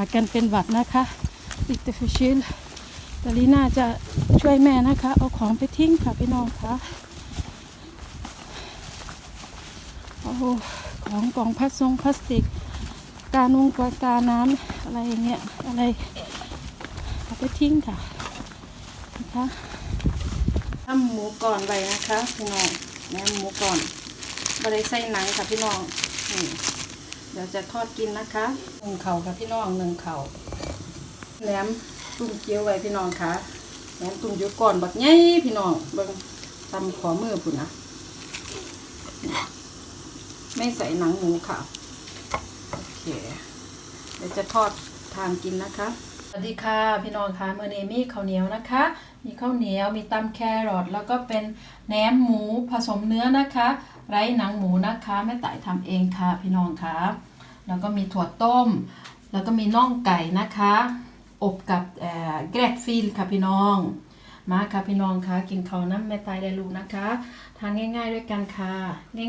พากันเป็นหวัดนะคะติดฟิชิลตาลีน่าจะช่วยแม่นะคะ เอาของไปทิ้งค่ะพี่น้องคะโอ้ของกล่องพลาสงพลาสติก กานุงกากาน้ำอะไรอย่างเงี้ยอะไรเอาไปทิ้งค่ะนะคะทำหมูก่อนไปนะคะพี่น้องแหนมหมูก่อนบริใส่หนังค่ะพี่น้องนี่ เดี๋ยวจะทอดกินนะคะหนึ่งเข่าค่ะพี่น้องหนึ่งเข่าแหนมตุ้มเกี๊ยวไว้พี่น้องค่ะแหนมตุ้มเกี๊ยวก่อนบักใหญ่พี่น้องเบิ่งทำขอมือพุ่นนะไม่ใส่หนังหมูค่ะโอเคเดี๋ยวจะทอดทานกินนะคะ สวัสดีค่ะพี่น้องค่ะเมื่อนี้มีข้าวเหนียวนะคะ มีข้าวเหนียวมีตำแครอทแล้วก็เป็นแหนมหมูผสมเนื้อนะคะ ไร้หนังหมูนะคะแม่ต่ายทำเองค่ะพี่น้องค่ะแล้วก็มีถั่วต้ม แล้วก็มีน่องไก่นะคะ อบกับแกรกฟิลค่ะพี่น้อง มาค่ะพี่น้องค่ะกินข้าวน้ำแม่ตายได้ลูกนะคะทานง่าย ๆ ด้วยกันค่ะ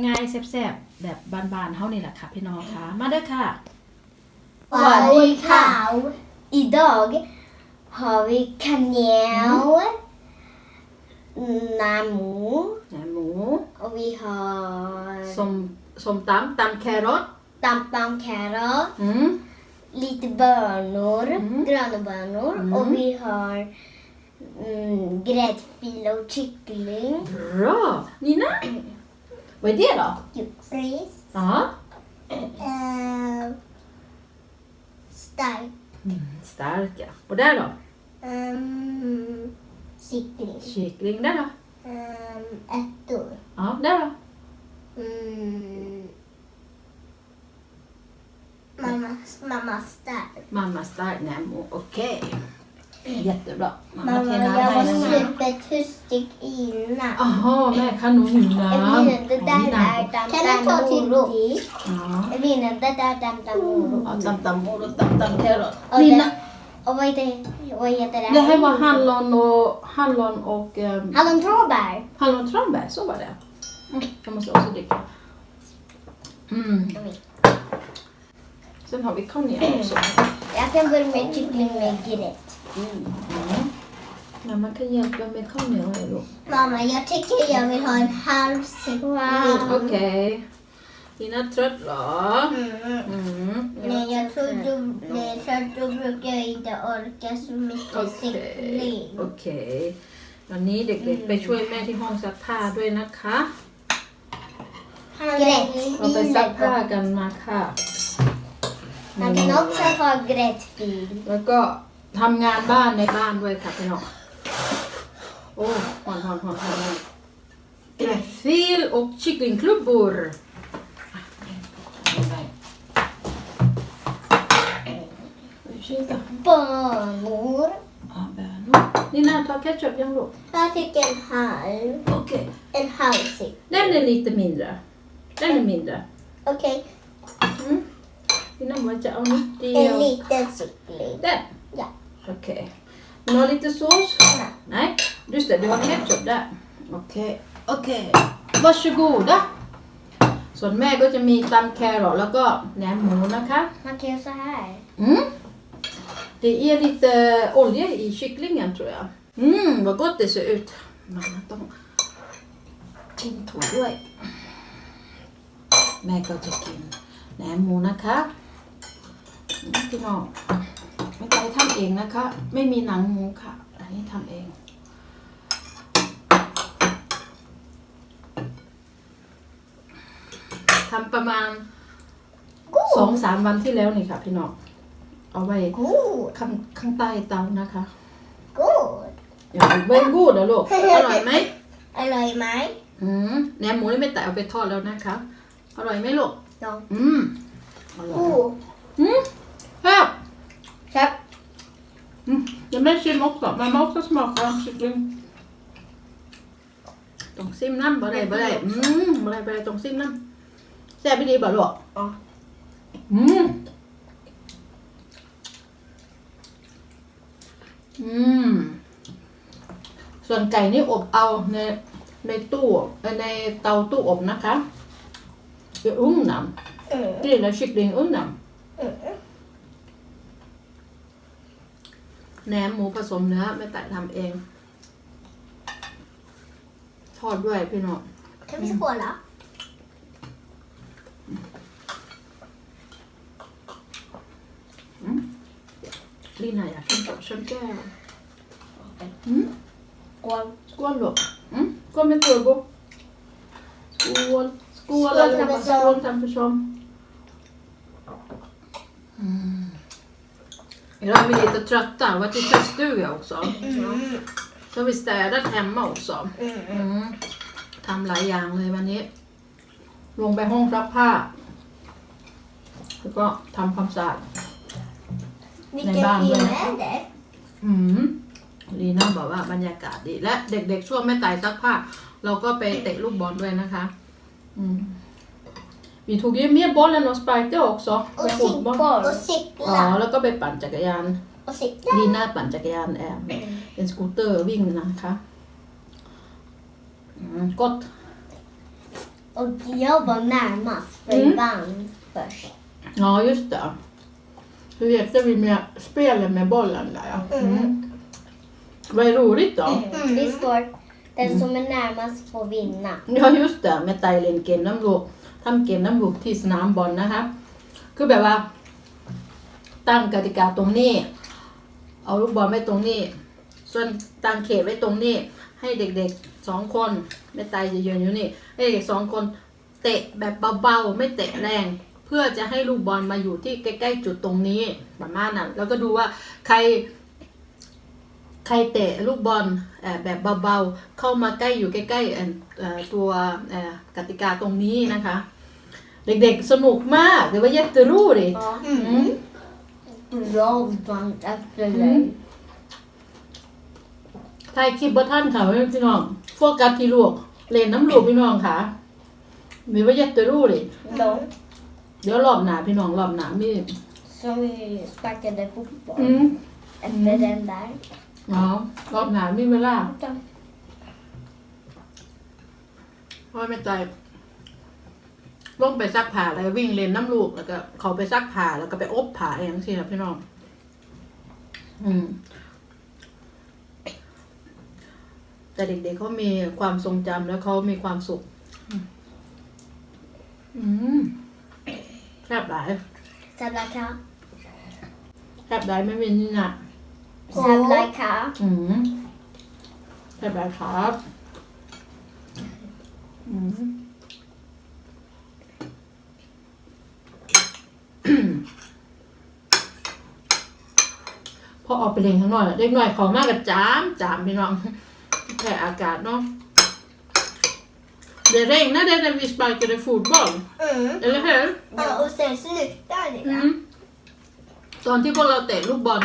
ง่ายๆแซ่บๆแบบบานๆเท่านี้แหละค่ะพี่น้องค่ะ มาเด้อค่ะสวัสดีค่ะ Idag har vi kanel, namu แหนมหมู och vi har สมสมตำตำแครอท dampad carrot, อืม lite bönor, Mm. gröna bönor Mm. och vi har mm, gräddfil och kyckling. Bra! Nina? Vad är det då? Ris. Ja. Uh, stark. Stark ja. Och där då? Um, kyckling. Kyckling. Där då? Um, ärtor. Ja, där då? Mm. Mamma, mamma stark. Mamma stark Nemo. Okej. Jättebra. Mamma jag var här. supertustig innan. Jaha, med. Evelina, det där är dam Kan jag ta till morot. Ja. Evelina, det där är morot. Ja, tam tam morot, tam tam carrot. Och, vad heter, vad heter det? det här var hallon och hallon och um, Hallon tråbär. hallon tranbär. Så var det. Mm, jag måste också dricka. Mm. Sen har vi konjak också. Jag kan börja med kyckling med grädde. Mm. Mamma kan hjälpa med konjak här då. Mamma, jag tycker jag vill ha en halv kyckling. Okej. Dina trött då? Mm. Mm. Nej, jag tror du, nej, för då brukar jag inte orka så mycket Okej. cykling. โอเค วันนี้เด็กๆไปช่วยแม่ที่ห้องซักผ้าด้วยนะคะ เราไปซักผ้า Gräddfil. กันมาค่ะ Man kan också ha gräddfil. แล้วก็ ทำงานบ้านในบ้านด้วยค่ะพี่น้องโอ้หอนหอนหอนหอนกระฟิล och kycklingklubbor Ursäkta. Bönor. Ja, bönor. Nina, ta ketchup igen då. Jag tycker en halv. Okej. En halv cykel. Den är lite mindre. Den är mindre. Okej, Mm. Nina, vad jag har nytt i en och- liten cykling. Den? Ja. Okej. Vill du ha lite sås? Nej. Just det, du har ketchup där. Okej. Okej. Varsågoda. ส่วนแม่ก็จะมีตำแครอทแล้วก็แหนมหมูนะคะ Man kan göra så här. Mm. Det är lite olja i kycklingen tror jag. Mm, vad gott det ser ut. Mamma, de... กินถั่วด้วย แม่ก็จะกินแหนมหมูนะคะอืมพี่น้องไม่ใจทำ เองนะคะ ไม่มีหนังหมูค่ะ อันนี้ทำเอง ทำประมาณสองสามวันที่แล้วนี่ค่ะพี่น้อง เอาไว้ God. ข้างข้างใต้เตานะคะ God. อย่าไปกูดนะลูก อร่อยไหม Eller i mig. อืมแหนมหมูนี่ไม่แต่เอาไปทอดแล้วนะคะ อร่อยไหมลูก Ja. อืมอร่อย God. อืมครับ Köp. Mm. Jag vill sim också. Man måste smaka kyckling. ต้องซิมน้ำบ่ได้บ่ได้อืมบ่ได้บ่ได้ต้องซิมน้ำแซ่บไม่ดีบ่ลูก Ja. อืมอืม ส่วนไก่นี่อบเอาในในตู้เอ่อในเตาตู้อบนะคะ i ugnen Mm. grilla kyckling i ugnen Mm. แหนมหมูผสมเนื้อแม่แต่ทำเอง ทอดด้วยพี่น้อง Kan vi skåla? Lina, jag kan ta sen där. Mm. Skål. Skål då. Mm. Kom med turbo. Skål. Skål Skål, allihopa. Tampesson. Skål Tampesson. Mm. Idag är vi lite trötta. Vi har varit i tvättstuga också. Mm. Så har vi städat hemma också. Mm. อืมทำหลายอย่างเลยวันนี้ ลงไปห้องซักผ้า แล้วก็ทำความสะอาด Vilken Nej, barn, film men- är det? อืมลีน่าบอกว่าบรรยากาศดี และเด็กๆช่วงแม่ตายซักผ้า เราก็ไปเตะลูกบอลด้วยนะคะ อืม Vi tog ju med bollen och sparkade också. Och med fotboll. cykla. Och อ๋อ cykla. แล้วก็ไปปั่นจักรยาน Och cykla. ลีน่าปั่นจักรยานแอบเป็นสกูตเตอร์วิ่งนะคะอืมกด Och jag var närmast för Mm. vann först. Ja, just det. Hur lekte vi med spelet med bollen där ja. Mm. Vad är roligt då? Mm. Det står den som är närmast får vinna. Ja, just det. แม่ไต เล่นเกมน้ำเกมน้ำลูกที่สนามบอลนะคะคือแบบว่า ตั้งกติกาตรงนี้ เอาลูกบอลไว้ตรงนี้ ส่วนตั้งเขตไว้ตรงนี้ ให้เด็กๆสองคนแม่ไตจะยืนอยู่นี่ให้เด็กสองคนเตะแบบเบาๆไม่เตะแรง เพื่อจะให้ลูกบอลมาอยู่ที่ใกล้ๆจุดตรงนี้ประมาณนั้นแล้วก็ดูว่าใครใครเตะลูกบอลแบบเบาๆ เข้ามาใกล้อยู่ใกล้ๆตัวกติกาตรงนี้นะคะ เด็กๆ สนุกมากเดี๋ยวว่าเย็ดจะรู้ดิ Ja. Mm. Jag vann efter Mm. dig. ถ่ายคลิปบ่ท่านค่ะพี่น้อง โฟกัสที่ลูกเล่นน้ำลูกพี่น้องค่ะมีว่าเย็ดจะรู้ดิ De เดี๋ยวรอบหนาพี่น้องรอบหนามี som sparkade fotboll. อืม Efter den där. อ๋อรอบหนามีเวลา De เพราะไม่ใจ ลงไปซักผ้าแล้วก็วิ่งเล่นน้ำลูกแล้วก็เขาไปซักผ้าแล้วก็ไปอบผ้าอย่างนี้นะพี่น้อง อืม แต่เด็กๆเขามีความทรงจำแล้วเขามีความสุข อืมแซ่บหลาย Sablaka. แซ่บหลายไม่เป็นนี่นะ Sablaka. อืมแซ่บหลายครับ อืม พอออกไปเล่นข้างนอกเด็กหน่อยของมากกับจามจามพี่น้องแค่อากาศเนาะ Det regnade när vi sparkade fotboll, Mm. eller hur? Ja, och sen slutade det. อืมตอนที่พวกเราเตะลูกบอล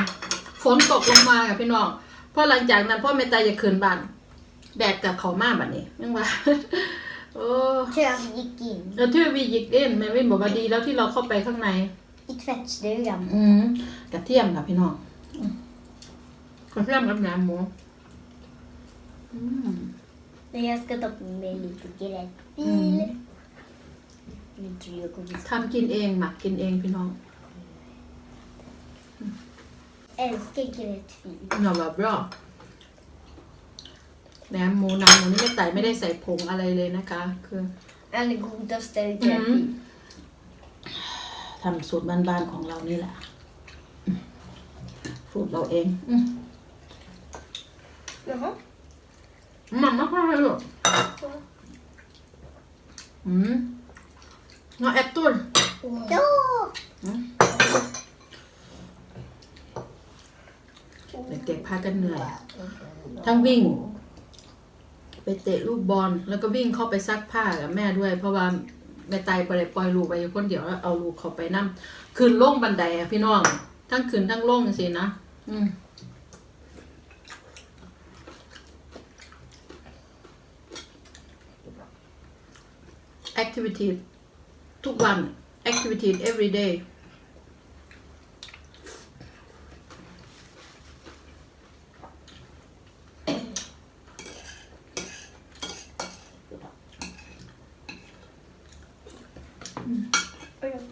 ฝนตกลงมาค่ะพี่น้องเพราะหลังจากนั้นพ่อเมตายจะคืนบ้านแดดกับเขามากแบบนี้ยังว่าโอ้ Töv gick in แล้วที่วียิกเล่นแม่วินบอกว่าดีแล้วที่เราเข้าไปข้างใน i tvättstugan. อืมกระเทียมค่ะพี่น้องอืม กระเทียมกับแหนมหมูอืม Men jag ska ta på mig lite gräddfil. Mm. Nu tror jag kommer ทำกินเองหมักกินเองพี่น้อง älskar gräddfil. น่าแบบบรอแหนมหมูหนังหมูนี่แม่ไต่ไม่ได้ใส่ผงอะไรเลยนะคะ คือ Allra godaste Mm. gräddfil. ทำสูตรบ้านๆของเรานี่แหละอืมสูตรเราเอง อืม Jaha. มันไม่ค่อยหรอกอืมน้องแอปตุ้น Ja! เด็กๆพากันเหนื่อย ทั้งวิ่ง ไปเตะลูกบอลแล้วก็วิ่งเข้าไปซักผ้ากับแม่ด้วย เพราะว่าแม่ไตไปเลยปล่อยลูกไปอยู่คนเดียวแล้วเอาลูกเขาไปนั่งขึ้นลงบันไดอะพี่น้อง ทั้งขึ้นทั้งลงสินะอืม activity ทุกวัน activity every day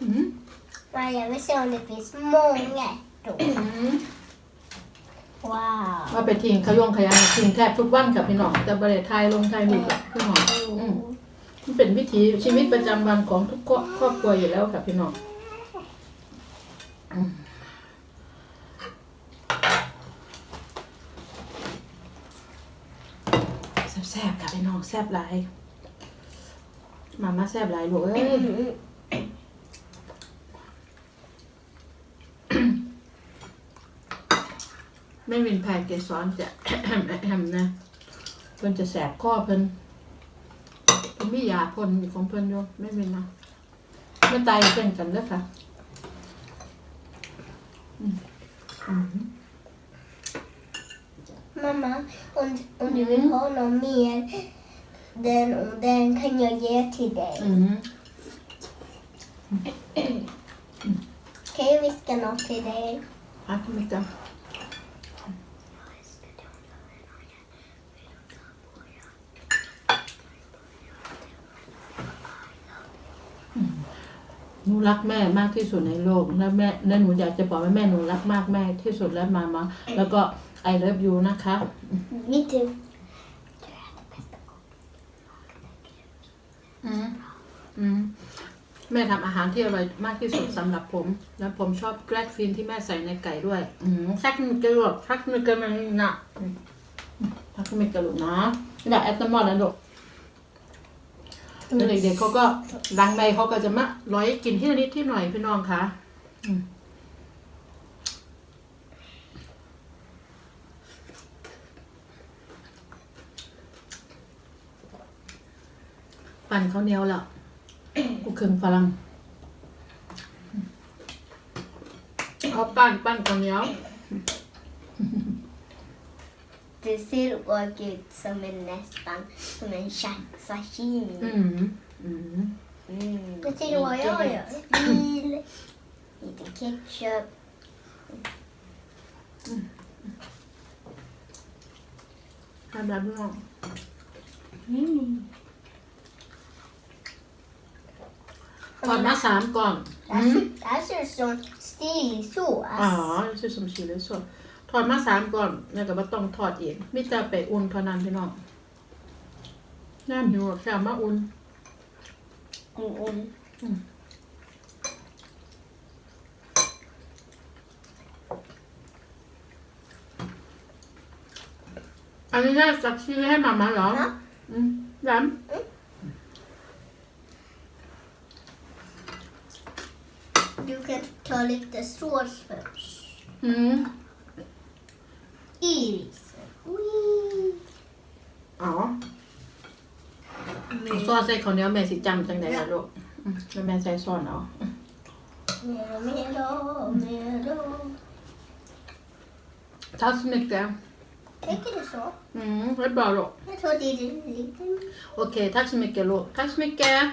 อืม Nej, jag vill se om det finns många ärtor. อืม Wow. ว่าไปทิ้งขยงขยะทิ้งแทบทุกวันกับพี่น้องแต่บริไทยลงไทยมีกับพี่น้องอื มันเป็นวิถีชีวิตประจำวันของทุกครอบครัวอยู่แล้วกับพี่น้องแซ่บๆค่ะพี่น้องแซ่บหลายมาม่าแซ่บหลายลูกเอ้ยไม่เป็นแพรเกสรจะแฮมนะเพิ่นจะแสบคอเพิ่น มียาพ่นอยู่ของเพิ่นอยู่ไม่เป็นนะไม่ตายเป็นกันเด้อค่ะอืมอืม Mamma, om, om du vill ha någon mer, den, den kan jag ge till dig. อืม Kan jag viska något till dig? พักไม่กันอืม หนูรักแม่มากที่สุดในโลก และแม่และหนูอยากจะบอกว่าแม่หนูรักมากแม่ที่สุดและมามาแล้วก็ I love you นะคะ Me too. อืมอืมแม่ทำอาหารที่อร่อยมากที่สุดสำหรับผม แล้วผมชอบแกรกฟินที่แม่ใส่ในไก่ด้วย อืมแซักมันกระโดดซักมันกระมันหนักอืมซักมันกระโดดนะอยากแอตตมอลนะลูกแล้ว เด็กๆเขาก็ดังใดเขาก็จะมาร้อยกินที่นิดที่หน่อยพี่น้องคะปั่นข้าวเหนียวแล้วกูเคืองฝรั่งเอาปั้นปั้นข้าวเหนียว Det ser och ut som en nästan som en cha- sashimi. อืมอืม Mm. Vet du vad jag gör? Bil, lite ketchup. ทำแบบนี้น้อง Mm. ถอดมาสามก่อน Det här, ser, det här ser ut som stilisås. อ๋อชื่อสมชีเลยส่วน ถอดมาสามก่อนแล้วก็บ่ต้องถอดเองมิจะไปอุ่นเท่านั้นพี่น้องน้ำหิวแค่มาอุ่น Mm, mm. อันนี้น่าสักชื่อให้มามาเหรอ Ja. อืมย้ Du kan ta lite sås först. ำอืม I risen. Wee. อ๋อซอสใส่ข้าวเหนียวแม่สิจำจังไดล่ะลูกอืมแล้วแม่ใส่ซอสเอา Mer och mer och mer och. Tack så mycket. Tänker du så? Mm, det är bra då. Jag tror det är lite, Okej, tack så mycket Lo. Tack så mycket.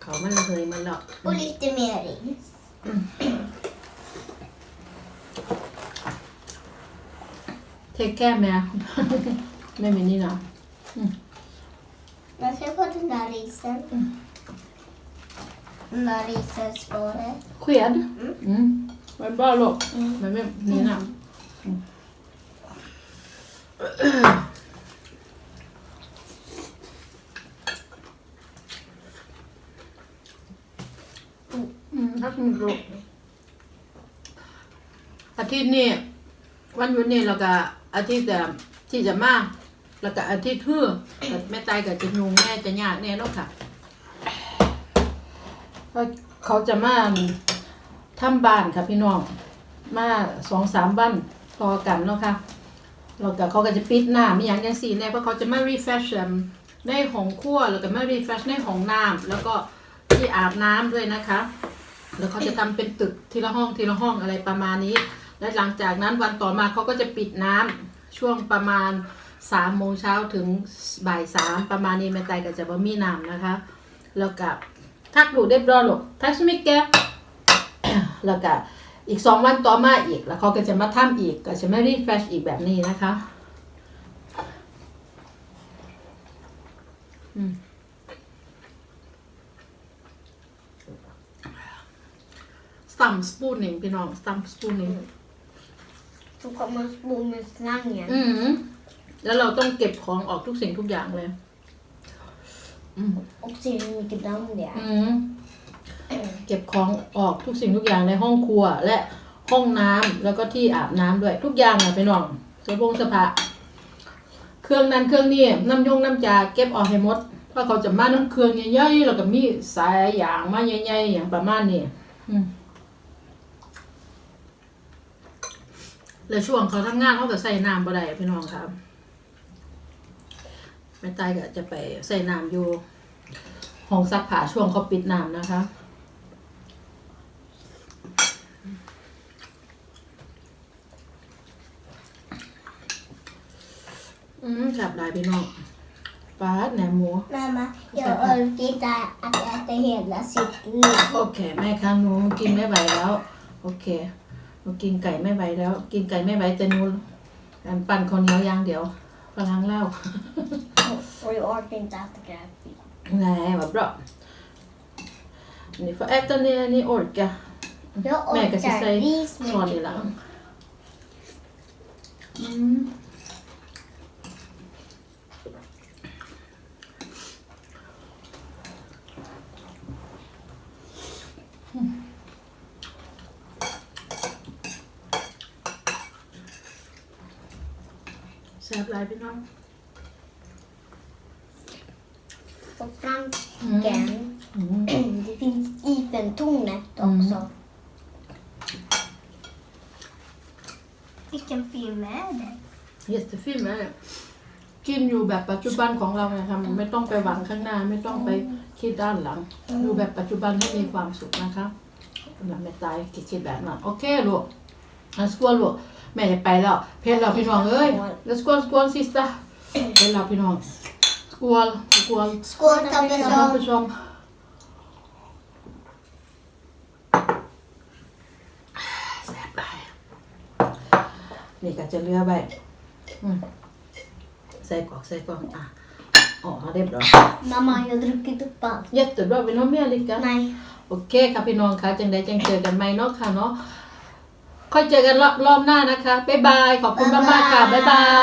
Lite ettor. Okej. Och tog jag med den. Oj. Kommer det höj med lag. Och lite mer ris. Take care med. med min Nina. Jag ska på den där risen. Den där risenspåret. Sked. Mm. Mm. Det är bra Lo. Med med Nina. Mm. Mm, tack så mycket. อาทิตย์นี้วันหยุดนี้เราก็อาทิตย์แต่ที่จะมาแล้วก็อาทิตย์เพื่อแต่แม่ตายกับจะยุงแม่จะยากแน่นาะค่ะเพราเขาจะมาทำบ้านค่ะพี่น้องมาสองสามวันพอกันเนาะค่ะแล้วก็เขาก็จะปิดหน้ามีอย่างยังสี่แน่เพราะเขาจะมา refresh เอิ่มในห้องครัวแล้วก็มา refresh ในห้องน้ำแล้วก็ที่อาบน้ำด้วยนะคะ แล้วเขาจะทำเป็นตึกทีละห้องทีละห้องอะไรประมาณนี้ และหลังจากนั้นวันต่อมาเขาก็จะปิดน้ำช่วงประมาณสามโมงเช้าถึงบ่ายสามประมาณนี้แม่ไตก็จะบ่มีน้ำนะคะ แล้วก็ทักดูได้บรอหรอกทักสมิกแกแล้วก็อีกสองวันต่อมาอีก แล้วเขาก็จะมาทำอีกก็จะไม่รีเฟรชอีกแบบนี้นะคะ อืม stamp spooning พี่น้อง stamp spooning Så kommer man spå med slangen. อืมแล้วเราต้องเก็บของออกทุกสิ่งทุกอย่างเลย อืม Och se hur mycket damm det är. อืมเก็บของออกทุกสิ่งทุกอย่างในห้องครัว และห้องน้ำแล้วก็ที่อาบน้ำด้วย ทุกอย่างอะพี่น้องเสื้อผงเสื้อผ้าเครื่องนั้นเครื่องนี้น้ำยงน้ำจาเก็บออกให้หมดเพราะเขาจะมาน้ำเครื่องใหญ่ๆแล้วก็มีสายอย่างมาใหญ่ๆอย่างประมาณนี้อืม แล้วช่วงเขาทำงานเขาก็ใส่น้ำบ่ได้พี่น้องครับแม่ตายก็จะไปใส่น้ำอยู่ห้องซักผ้าช่วงเขาปิดน้ำนะคะ อืมแซ่บหลายพี่น้องปลาแหนมหมู Mamma, jag orkar inte att äta hela sitt liv. โอเค แม่คะหนูกินไม่ไหวแล้ว โอเค หนูกินไก่ไม่ไหวแล้ว กินไก่ไม่ไหวแต่หนูการปั่นคนเหนียวอย่างเดียวพลังเล่า Och jag orkar inte äta gräddfil. Nej, vad bra. Ni får äta när ni orkar. Jag Men jag kan orkar säga ris med Så lilla. Mm. Mm. Säg bra, Bina. Och fransken. Mm. Det finns Eiffeltornet Mm. också. Vilken film är det? Jättefin är det. กินอยู่แบบปัจจุบันของเราไงคะมันไม่ต้องไปหวังข้างหน้า ไม่ต้องไปคิดด้านหลัง อยู่แบบปัจจุบันให้มีความสุขนะคะแบบไม่ตายคิดคิดแบบนั้นโอเคลูกอะสกวลลูก แม่จะไปแล้ว เพลเราพี่น้องเอ้ยแล้วสกวลสกวลซิสตาเพลเราพี่น้องสกวลสกวล Skål ท่าน Tappesson! ผู้ชมแซ่บไปนี่ก็จะเลือกไปอืมใส่กรอกใส่กรอกอะอ๋อเรียบร้อย Mamma, jag har druckit upp allt. Jättebra, vill du ha mer Lika? Nej. โอเคค่ะพี่น้องคะจังใดจังเจอกันไหมเนาะค่ะเนาะ ค่อยเจอกันรอบรอบหน้านะคะบ๊ายบายขอบคุณมากๆค่ะบ๊ายบาย